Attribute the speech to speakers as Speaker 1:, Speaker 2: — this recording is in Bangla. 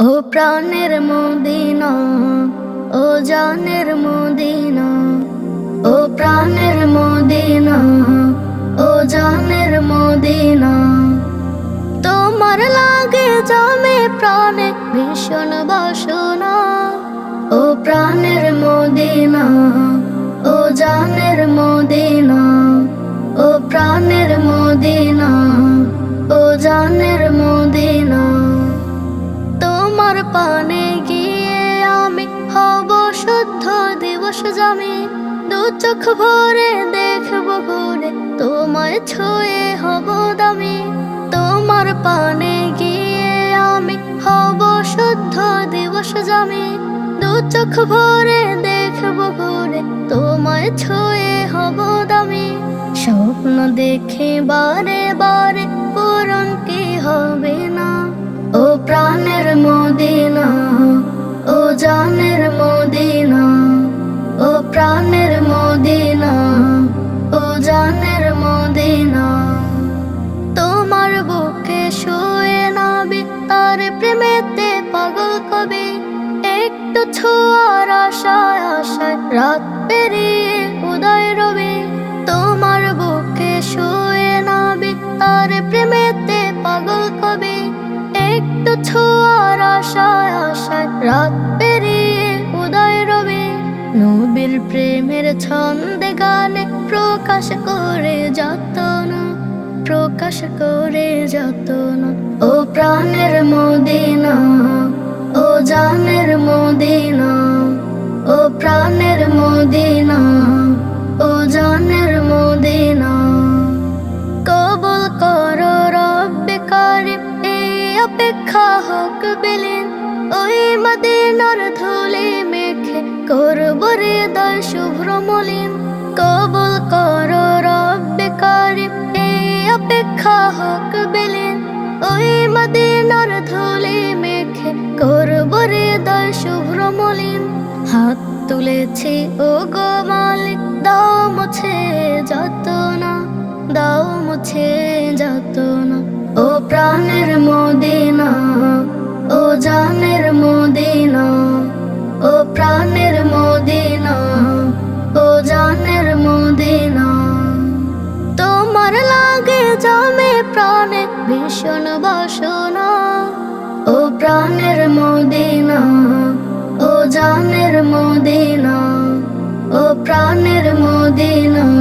Speaker 1: ও প্রাণের মদিনা, ও জানের মদিনা, ও প্রাণের মদিনা, ও জানের মদিনা। তোমার লাগে জমে প্রাণে ভীষণ বাসনা, ও প্রাণের মদিনা, ও জানের মদিনা। দিবস জামি, দু চোখ ভরে দেখব ঘুরে। তোমায় ছুঁয়ে হব দামি, তোমার পানে গিয়ে আমি হব শুদ্ধ দিবস জামি। দু চোখ ভরে দেখব ঘুরে, তোমায় ছুঁয়ে হব দামি। স্বপ্ন দেখে বারে বারে পাগল কবি, একটু ছোঁয়ার আশায় আশায় রাত পেরিয়ে উদয় রবি। তোমার বুকে শুয়ে নাবি তার প্রেমেতে পাগল কবি, একটু ছোঁয়ার আশায় আশায় রাত পেরিয়ে উদয় রবি। নবীর প্রেমের ছন্দে গানে প্রকাশ করে যত না প্রকাশ করে যত না ও প্রাণের মদিনা। ও জানের মদিনা, ও প্রাণের মদিনা, ও জানের মদিনা। কবুল করো রব্বে কারিম, এই অপেক্ষা হোক বিলীন। ওই মদিনার ধুলি মেখে করব হৃদয় শুভ্র মলিন। কবুল করো হাত তুলেছি ও গো মালিক, দাও মুছে যত না দাও মুছে যত না ও প্রাণের মদিনা, ও জানের মদিনা, ও প্রাণের মদিনা, ও জানের মদিনা। তোমার লাগে জমে প্রাণে ভীষণ বাসনা, ও প্রাণের মদিনা জানের মদিনা।